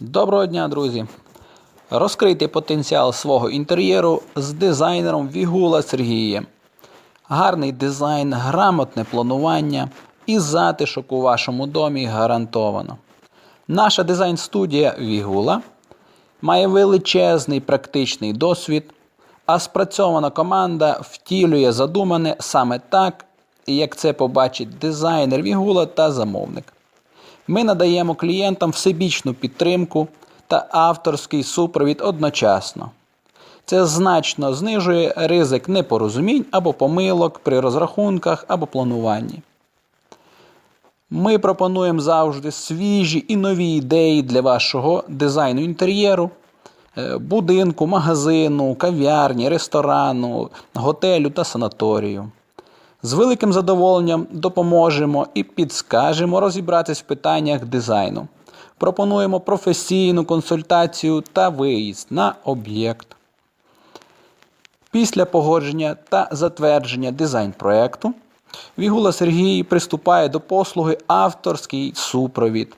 Доброго дня, друзі! Розкрийте потенціал свого інтер'єру з дизайнером Вігула Сергієм. Гарний дизайн, грамотне планування і затишок у вашому домі гарантовано. Наша дизайн-студія Вігула має величезний практичний досвід, а спрацьована команда втілює задумане саме так, як це побачить дизайнер Вігула та замовник. Ми надаємо клієнтам всебічну підтримку та авторський супровід одночасно. Це значно знижує ризик непорозумінь або помилок при розрахунках або плануванні. Ми пропонуємо завжди свіжі і нові ідеї для вашого дизайну інтер'єру, е, будинку, магазину, кав'ярні, ресторану, готелю та санаторію. З великим задоволенням допоможемо і підскажемо розібратись в питаннях дизайну. Пропонуємо професійну консультацію та виїзд на об'єкт. Після погодження та затвердження дизайн-проекту Вігула Сергій приступає до послуги авторський супровід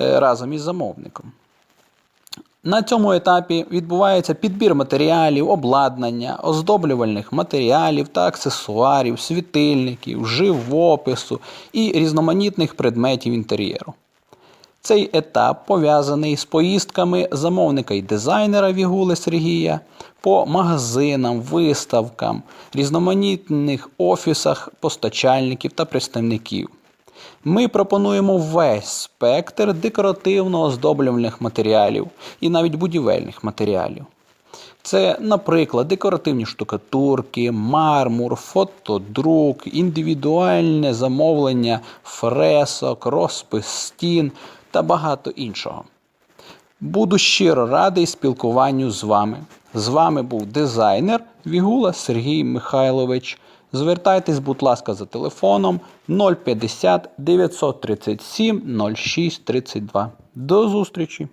е, разом із замовником. На цьому етапі відбувається підбір матеріалів, обладнання, оздоблювальних матеріалів та аксесуарів, світильників, живопису і різноманітних предметів інтер'єру. Цей етап пов'язаний з поїздками замовника і дизайнера Вігули Сергія по магазинам, виставкам, різноманітних офісах постачальників та представників. Ми пропонуємо весь спектр декоративно-оздоблювальних матеріалів і навіть будівельних матеріалів. Це, наприклад, декоративні штукатурки, мармур, фотодрук, індивідуальне замовлення фресок, розпис стін та багато іншого. Буду щиро радий спілкуванню з вами. З вами був дизайнер Вігула Сергій Михайлович. Звертайтесь, будь ласка, за телефоном 050 937 06 32. До зустрічі!